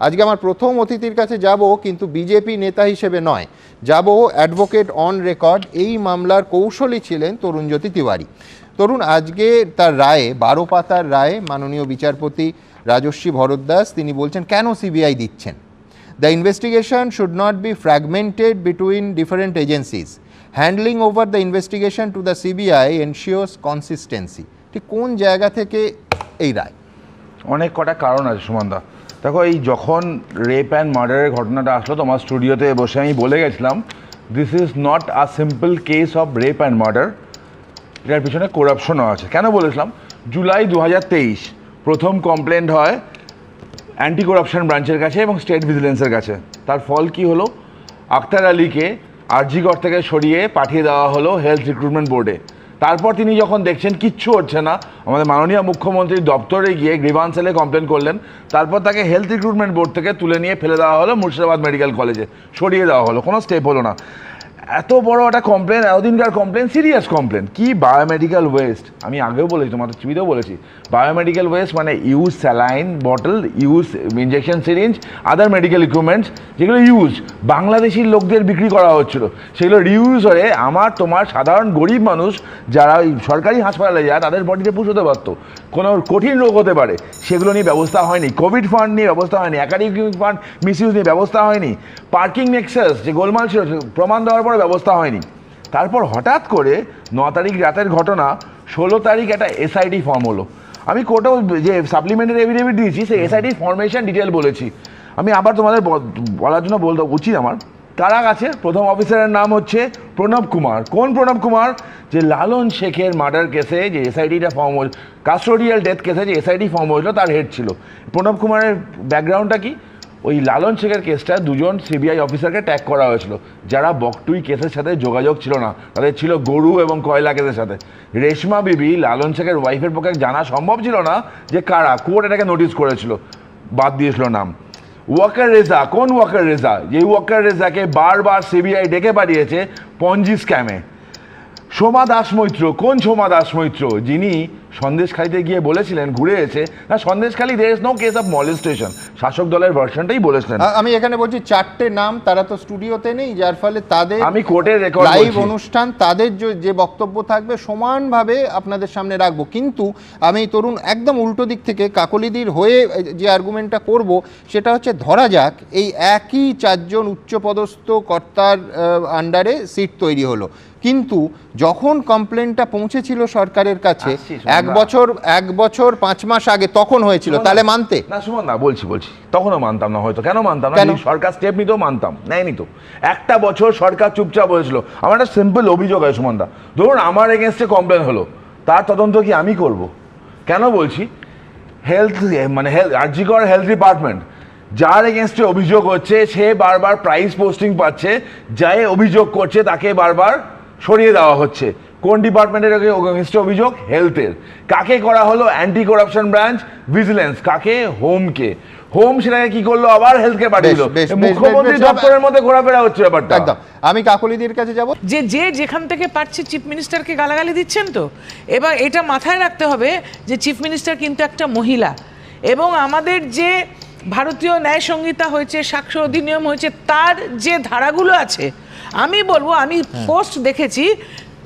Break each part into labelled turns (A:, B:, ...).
A: আজকে আমার প্রথম অতিথির কাছে যাব কিন্তু বিজেপি নেতা হিসেবে নয়। যাব অ্যাডভোকেট অন রেকর্ড। এই মামলার কৌশলী ছিলেন তরুণজ্যোতি তিওয়ারি। তরুণ, আজকে তার রায়ে, বারো পাতার রায়ে মাননীয় বিচারপতি রাজস্বী ভরদ্দাস তিনি বলছেন, কেন সিবিআই দিচ্ছেন? The investigation should not be fragmented between different agencies handling over the investigation to the CBI ensures consistency ঠিক কোন জায়গা থেকে এই রায়?
B: অনেক কটা কারণ আছে সুমনদা। দেখো, এই যখন রেপ অ্যান্ড মার্ডারের ঘটনাটা আসলো, তোমার স্টুডিওতে বসে আমি বলে গেছিলাম this is not a simple case of rape and murder এটার পিছনে করাপশনও আছে। কেন বলেছিলাম? জুলাই দু হাজার তেইশ, প্রথম কমপ্লেন্ট হয় অ্যান্টি করাপশন ব্রাঞ্চের কাছে এবং স্টেট ভিজিলেন্সের কাছে। তার ফল কি হলো? আক্তার আলীকে আরজিগড় থেকে সরিয়ে পাঠিয়ে দেওয়া হলো হেলথ রিক্রুটমেন্ট বোর্ডে তারপর তিনি যখন দেখছেন কিচ্ছু হচ্ছে না, আমাদের মাননীয় মুখ্যমন্ত্রীর দপ্তরে গিয়ে গ্রিভান্সেলে কমপ্লেন করলেন, তারপর তাকে হেলথ রিক্রুটমেন্ট বোর্ড থেকে তুলে নিয়ে ফেলে দেওয়া হলো মুর্শিদাবাদ মেডিকেল কলেজে সরিয়ে দেওয়া হলো, কোনো স্টেপ হলো না। এত বড় একটা কমপ্লেন এতদিনকার কমপ্লেন সিরিয়াস কমপ্লেন কি বায়োমেডিক্যাল ওয়েস্ট আমি আগেও বলেছি, তোমাদের টিভিতেও বলেছি। বায়োমেডিক্যাল ওয়েস্ট মানে use saline bottle use injection syringe other medical equipments যেগুলো ইউজ বাংলাদেশির লোকদের বিক্রি করা হচ্ছিল। সেগুলো রিউজ হয়ে আমার, তোমার সাধারণ গরিব মানুষ যারা ওই সরকারি হাসপাতালে যায়, তাদের বডিতে পুষ হতে পারতো। কোনো কঠিন রোগ হতে পারে। সেগুলো নিয়ে ব্যবস্থা হয়নি। কোভিড ফান্ড নিয়ে ব্যবস্থা হয়নি। একাডেমিক ফান্ড মিসইউজ নিয়ে ব্যবস্থা হয়নি। পার্কিং নেক্সাস যে গোলমাল ছিল প্রমাণ দেওয়ার পরে ব্যবস্থা হয়নি। তারপর হঠাৎ করে ন তারিখ রাতের ঘটনা, ষোলো তারিখ একটা এসআইডি ফর্ম হলো। আমি কোর্টেও যে সাপ্লিমেন্টারি এভিডেভিট দিয়েছি, সেই এসআইডি ফরমেশন ডিটেল বলেছি। আমি আবার তোমাদের বলার জন্য বলতে, উচিত আমার। তারা আছে, প্রথম অফিসারের নাম হচ্ছে প্রণব কুমার। কোন প্রণব কুমার? যে লালন শেখের মার্ডার কেসে যে এসআইডিটা ফর্ম হল কাস্টোডিয়াল ডেথ কেসে যে এসআইডি ফর্ম হয়েছিল, তার হেড ছিল। প্রণব কুমারের ব্যাকগ্রাউন্ডটা কি? ওই লালন শেখের কেসটা দুজন সিবিআই অফিসারকে ট্যাগ করা হয়েছিল। যারা বকটুই কেসের সাথে যোগাযোগ ছিল না, তাদের ছিল গরু এবং কয়লা কেসের সাথে। রেশমা বিবি লালন শেখের ওয়াইফের পক্ষে জানা সম্ভব ছিল না যে কারা কোর্ট এটাকে নোটিস করেছিল, বাদ দিয়েছিল নাম। ওয়াকার রেজা, কোন ওয়াকার রেজা? যে ওয়াকার রেজাকে বারবার সিবিআই ডেকে পাঠিয়েছে পঞ্জি স্ক্যামে সোমা দাস মৈত্র, কোন সোমা দাস মৈত্র? যিনি সন্দেশখালিতে গিয়ে বলেছিলেন ঘুরে এসে না Sandeshkhali there is no case of molestation শাসক দলের ভার্সনটাই বলেছিলেন।
A: আমি এখানে বলছি চারটে নাম তারা তো স্টুডিওতে নেই যার ফলে তাদের
B: আমি কোর্টের রেকর্ড
A: লাইভ অনুষ্ঠান তাদের যে- বক্তব্য থাকবে সমানভাবে আপনাদের সামনে রাখব। কিন্তু আমি তরুণ একদম উল্টো দিক থেকে কাকলিদির হয়ে যে আর্গুমেন্টটা করব সেটা হচ্ছে ধরা যাক এই একই চারজন উচ্চপদস্থ কর্তার আন্ডারে সিট তৈরি হলো। কিন্তু যখন কমপ্লেনটা পৌঁছেছিল সরকারের কাছে
B: আসছি,
A: এক বছর এক বছর পাঁচ মাস আগে তখন হয়েছিল তাহলে মানতে?
B: না সুমন না বলছি বলছি। তখনও মানতাম না হয়তো। কেন মানতাম না? সরকার স্টেপ নিতেও মানতাম নেয়নি তো। একটা বছর সরকার চুপচাপ হয়েছিল আমার একটা সিম্পল অভিযোগ আছে সুমনদা ধরুন আমার এগেনস্টে কমপ্লেন হলো তার তদন্ত কি আমি করব? কেন বলছি? হেলথ মানে হেলথ আরজিকর হেলথ ডিপার্টমেন্ট যার এগেনস্টে অভিযোগ হচ্ছে সে বারবার প্রাইস পোস্টিং পাচ্ছে যাই অভিযোগ করছে তাকে বারবার সরিয়ে দেওয়া হচ্ছে। কোন ডিপার্টমেন্টের এগেনস্টে অভিযোগ? হেলথের কাকে করা হলো? অ্যান্টি করাপশন ব্রাঞ্চ ভিজিলেন্স কাকে? হোমকে হোম সেটাকে কি করল? আবার হেলথকে পাঠিয়ে দিল। মুখ্যমন্ত্রী দপ্তরের মধ্যে ঘোরাফেরা হচ্ছে ব্যাপারটা।
A: একদম। আমি কাকলিদির কাছে যাব।
C: যে যে যেখান থেকে পারছে চিফ মিনিস্টারকে গালাগালি দিচ্ছেন তো? এবার এটা মাথায় রাখতে হবে যে চিফ মিনিস্টার কিন্তু একটা মহিলা। এবং আমাদের যে ভারতীয় ন্যায় সংহিতা হয়েছে সাক্ষ্য অধিনিয়ম হয়েছে তার যে ধারাগুলো আছে আমি বলব আমি পোস্ট দেখেছি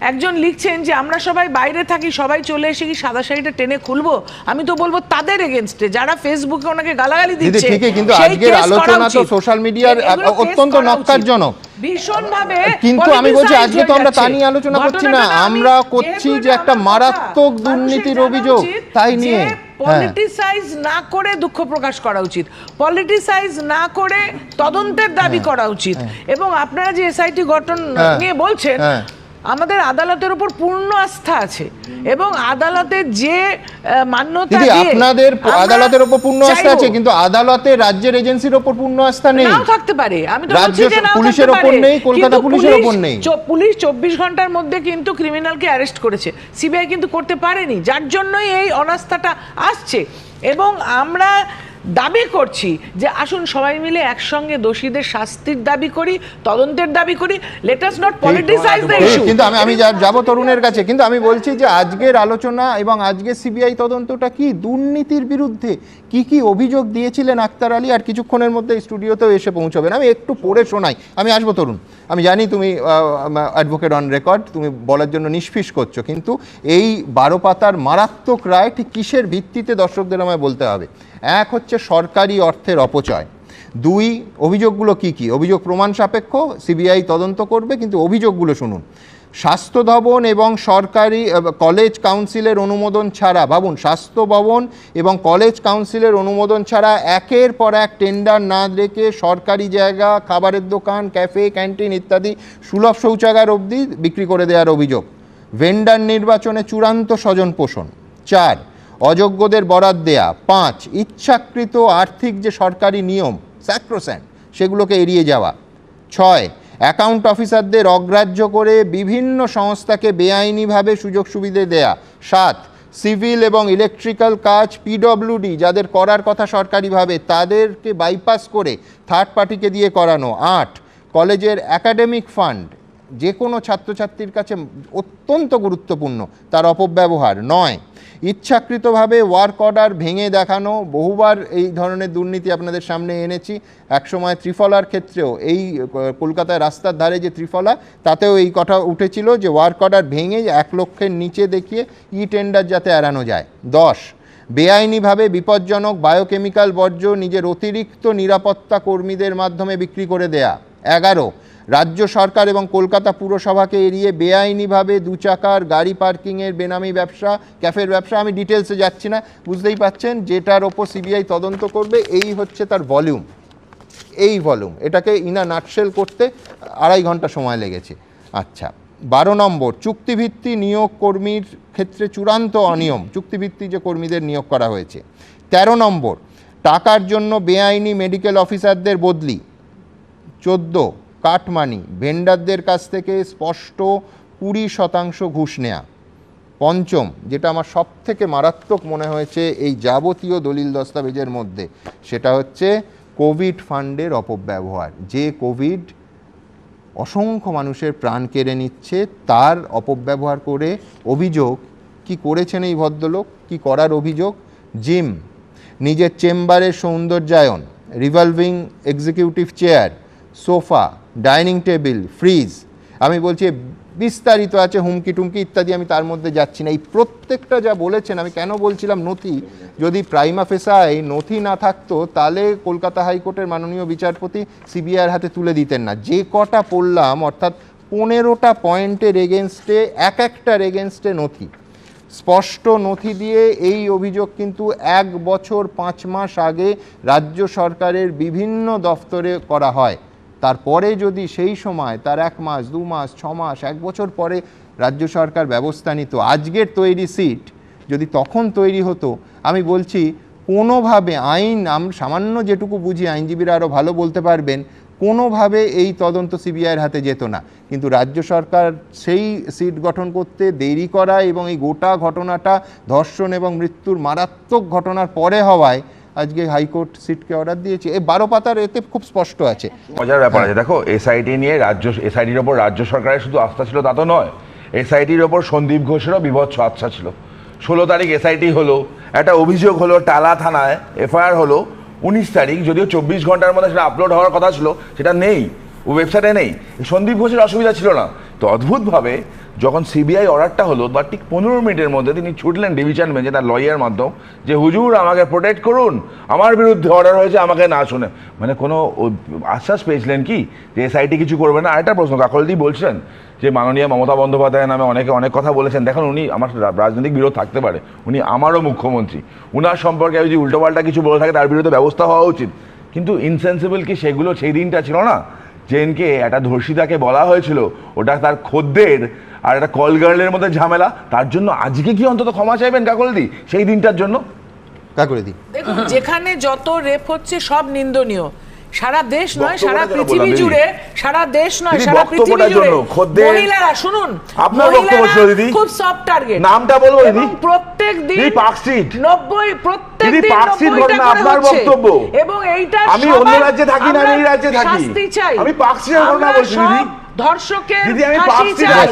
C: একজন লিখছেন যে আমরা সবাই বাইরে থাকি সবাই চলে এসে কি সাদা শাড়িটা টেনে খুলবো? আমি তো বলব তাদের এগেনস্টে যারা ফেসবুকে ওনাকে গালাগালি দিচ্ছে
A: ঠিকই কিন্তু আজকের আলোচনা তো সোশ্যাল মিডিয়ার অত্যন্ত। নক্কারজনক।
C: ভীষণভাবে
A: কিন্তু আমি বলছি আজকে তো আমরা তা নিয়ে আলোচনা করছি না আমরা করছি যে একটা মারাত্মক দুর্নীতির অভিযোগ তাই নিয়ে। হ্যাঁ
C: পলিটিসাইজ না করে দুঃখ প্রকাশ করা উচিত। পলিটিসাইজ না করে তদন্তের দাবি করা উচিত। এবং আপনারা যে এসআইটি গঠন
A: হ্যাঁ,
C: নিয়ে বলছেন
A: হ্যাঁ।
C: আমাদের আদালতের উপর পূর্ণ আস্থা আছে এবং আদালতের যে মান্যতা দিয়ে
A: আপনাদের আদালতের উপর পূর্ণ আস্থা আছে কিন্তু আদালতে রাজ্যের এজেন্সির উপর পূর্ণ আস্থা নেই।
C: নাও থাকতে পারে। আমি তো বলছি যে নাও
A: পুলিশের
C: থাকতে
A: ওপর
C: পারে।
A: নেই, কলকাতা পুলিশের
C: পুলিশ-
A: ওপর নেই।
C: পুলিশ চব্বিশ ঘণ্টার মধ্যে কিন্তু ক্রিমিনালকে অ্যারেস্ট করেছে। সিবিআই কিন্তু করতে পারেনি। যার জন্যই এই অনাস্থাটা আসছে। এবং আমরা দাবি করছি যে আসুন সবাই মিলে একসঙ্গে দোষীদের শাস্তির দাবি করি তদন্তের দাবি করি let us not politicise the issue
A: কিন্তু আমি আমি যাব তরুণের কাছে কিন্তু আমি বলছি যে আজকের আলোচনা এবং আজকের সিবিআই তদন্তটা কি? দুর্নীতির বিরুদ্ধে কি কি অভিযোগ দিয়েছিলেন আক্তার আলী? আর কিছুক্ষণের মধ্যে স্টুডিওতেও এসে পৌঁছবেন। আমি একটু পড়ে শোনাই। আমি আসব তরুণ। আমি জানি তুমি অ্যাডভোকেট অন রেকর্ড তুমি বলার জন্য নিষ্ফিস করছ কিন্তু এই বারো পাতার মারাত্মক রায় ঠিক কিসের ভিত্তিতে দর্শকদের আমায় বলতে হবে? এক হচ্ছে সরকারি অর্থের অপচয়। দুই, অভিযোগগুলো কি কি? অভিযোগ প্রমাণ সাপেক্ষ, সিবিআই তদন্ত করবে, কিন্তু অভিযোগগুলো শুনুন। স্বাস্থ্য ভবন এবং সরকারি কলেজ কাউন্সিলের অনুমোদন ছাড়া, ভাবুন, স্বাস্থ্য ভবন এবং কলেজ কাউন্সিলের অনুমোদন ছাড়া একের পর এক টেন্ডার না রেখে সরকারি জায়গা, খাবারের দোকান ক্যাফে ক্যান্টিন ইত্যাদি সুলভ শৌচাগার অবধি বিক্রি করে দেওয়ার অভিযোগ। ভেন্ডার নির্বাচনে চূড়ান্ত স্বজন পোষণ। চার অযোগ্যদের বরাদ দেয়া, পাঁচ, ইচ্ছাকৃত আর্থিক যে সরকারি নিয়ম স্যাক্রোস্যান্ট সেগুলোকে এড়িয়ে যাওয়া। ছয় অ্যাকাউন্ট অফিসারদের অগ্রাহ্য করে বিভিন্ন সংস্থাকে বেআইনিভাবে সুযোগ সুবিধে দেয়া। সাত সিভিল এবং ইলেকট্রিক্যাল কাজ পিডব্লিউডি যাদের করার কথা সরকারিভাবে, তাদেরকে বাইপাস করে থার্ড পার্টিকে দিয়ে করানো। আট, কলেজের একাডেমিক ফান্ড যে কোনো ছাত্রছাত্রীর কাছে অত্যন্ত গুরুত্বপূর্ণ, তার অপব্যবহার। নয় ইচ্ছাকৃতভাবে ওয়ার্ক অর্ডার ভেঙে দেখানো, বহুবার এই ধরনের দুর্নীতি আপনাদের সামনে এনেছি। একসময় ত্রিফলার ক্ষেত্রেও এই কলকাতায় রাস্তার ধারে যে ত্রিফলা, তাতেও এই কথা উঠেছিল যে ওয়ার্ক অর্ডার ভেঙে এক লক্ষের নিচে দেখিয়ে ই টেন্ডার যাতে এড়ানো যায়। দশ, বেআইনিভাবে বিপজ্জনক বায়োকেমিক্যাল বর্জ্য নিজের অতিরিক্ত নিরাপত্তা কর্মীদের মাধ্যমে বিক্রি করে দেয়া। এগারো, রাজ্য সরকার এবং কলকাতা পুরসভাকে এড়িয়ে বেআইনিভাবে দু চাকার গাড়ি পার্কিংয়ের বেনামি ব্যবসা, ক্যাফের ব্যবসা, আমি ডিটেলসে যাচ্ছি না, বুঝতেই পাচ্ছেন, যেটার ওপর সিবিআই তদন্ত করবে, এই হচ্ছে তার ভলিউম এই ভলিউম এটাকে ইনা নাটশেল করতে আড়াই ঘণ্টা সময় লেগেছে। আচ্ছা বারো নম্বর, চুক্তিভিত্তি নিয়োগ কর্মীর ক্ষেত্রে চূড়ান্ত অনিয়ম, চুক্তিভিত্তি যে কর্মীদের নিয়োগ করা হয়েছে। তেরো নম্বর, টাকার জন্য বেআইনি মেডিকেল অফিসারদের বদলি চোদ্দ, কাটমানি ভেন্ডারদের কাছ থেকে স্পষ্ট কুড়ি শতাংশ ঘুষ নেয়া। পঞ্চম, যেটা আমার সব থেকে মারাত্মক মনে হয়েছে এই যাবতীয় দলিল দস্তাবেজের মধ্যে, সেটা হচ্ছে কোভিড ফান্ডের অপব্যবহার। যে কোভিড অসংখ্য মানুষের প্রাণ কেড়ে নিচ্ছে, তার অপব্যবহার করে অভিযোগ, কি করেছেন এই ভদ্রলোক, কি করার অভিযোগ? জিম, নিজের চেম্বারের সৌন্দর্যায়ন revolving executive chair sofa, dining table, fridge, আমি বলছি বিস্তারিত আছে, হুমকি টুমকি ইত্যাদি আমি তার মধ্যে যাচ্ছি না। এই প্রত্যেকটা যা বলেছেন, আমি কেন বলছিলাম নথি? যদি প্রাইমা ফেসায় নথি না থাকতো, তাহলে কলকাতা হাইকোর্টের মাননীয় বিচারপতি সিবিআইয়ের হাতে তুলে দিতেন না। যে কটা পড়লাম, অর্থাৎ পনেরোটা পয়েন্টের এগেনস্টে, এক একটার এগেনস্টে নথি। স্পষ্ট নথি দিয়ে এই অভিযোগ কিন্তু এক বছর পাঁচ মাস আগে রাজ্য সরকারের বিভিন্ন দফতরে করা হয়। তারপরে যদি সেই সময়, তার এক মাস, দু মাস, ছ মাস, এক বছর পরে রাজ্য সরকার ব্যবস্থা নিত, আজকের তৈরি সিট যদি তখন তৈরি হতো, আমি বলছি কোনোভাবে আইন, আম, সামান্য যেটুকু বুঝি আইনজীবীরা আরও ভালো বলতে পারবেন, কোনোভাবে এই তদন্ত সিবিআইয়ের হাতে যেত না। কিন্তু রাজ্য সরকার সেই সিট গঠন করতে দেরি করা এবং এই গোটা ঘটনাটা ধর্ষণ এবং মৃত্যুর মারাত্মক ঘটনার পরে হওয়ায় আজকে হাইকোর্ট সিটকে অর্ডার দিয়েছে। এই বারো পাতার এতে খুব স্পষ্ট আছে।
B: মজার ব্যাপার আছে। দেখো এসআইটি নিয়ে রাজ্য এসআইটির ওপর রাজ্য সরকারের শুধু আস্থা ছিল তা তো নয়। এসআইটির ওপর সন্দীপ ঘোষেরও বিভৎস আচ্ছা ছিল। ষোলো তারিখ এসআইটি হলো, একটা অভিযোগ হলো টালা থানায়, এফআইআর হলো, উনিশ তারিখ যদিও চব্বিশ ঘণ্টার মধ্যে সেটা আপলোড হওয়ার কথা ছিল, সেটা নেই ওয়েবসাইটে নেই। সন্দীপ ঘোষের অসুবিধা ছিল না। তো অদ্ভুতভাবে যখন সিবিআই অর্ডারটা হলো, বা ঠিক পনেরো মিনিটের মধ্যে তিনি ছুটলেন ডিভিশন বেঞ্চে তার লয়ার মাধ্যম, যে, হুজুর, আমাকে প্রোটেক্ট করুন। আমার বিরুদ্ধে অর্ডার হয়েছে, আমাকে না শুনে। মানে কোনো আশ্বাস পেয়েছিলেন কি? যে, এসআইটি কিছু করবে না? আরেকটা প্রশ্ন কাকলদি বলছেন যে, মাননীয় মমতা বন্দ্যোপাধ্যায় নামে অনেকে, অনেক কথা বলেছেন। দেখুন, উনি আমার রাজনৈতিক বিরোধ থাকতে পারে। উনি আমারও মুখ্যমন্ত্রী। উনার সম্পর্কে যদি উল্টোপাল্টা কিছু বলে থাকে, তার বিরুদ্ধে ব্যবস্থা হওয়া উচিত। কিন্তু ইনসেন্সিবল কি সেগুলো, সেই দিনটা ছিল না? জেনকে একটা ধর্ষিতাকে বলা হয়েছিল, ওটা তার খদ্দের আর একটা কল গার্লের মধ্যে ঝামেলা তার জন্য আজকে কি অন্তত ক্ষমা চাইবেন কাকলদি সেই দিনটার জন্য
A: কা করে
C: দেখুন যেখানে যত রেপ হচ্ছে সব নিন্দনীয় সারা দেশ নয় সারা পৃথিবী জুড়ে সারা দেশ নয় সারা পৃথিবী জুড়ে মহিলারা শুনুন
B: আপনার বক্তব্য ছিল, দিদি।
C: খুব সফট টার্গেট
B: নামটা বলব, দিদি?
C: প্রত্যেক দিন
B: দিদি, পার্কস্ট্রিট।
C: নব্বই প্রত্যেক প্রত্যেক
B: দিদি,
C: দিন 90টা
B: ঘটনা আপনার। বক্তব্য।
C: এবং এইটা
B: আমি অন্য রাজ্যে থাকি না, এই রাজ্যে থাকি।
C: শাস্তি চাই
B: আমি পার্কস্ট্রিটের ঘটনা বলছি, দিদি।
C: ধর্ষকের ফাঁসি চাই।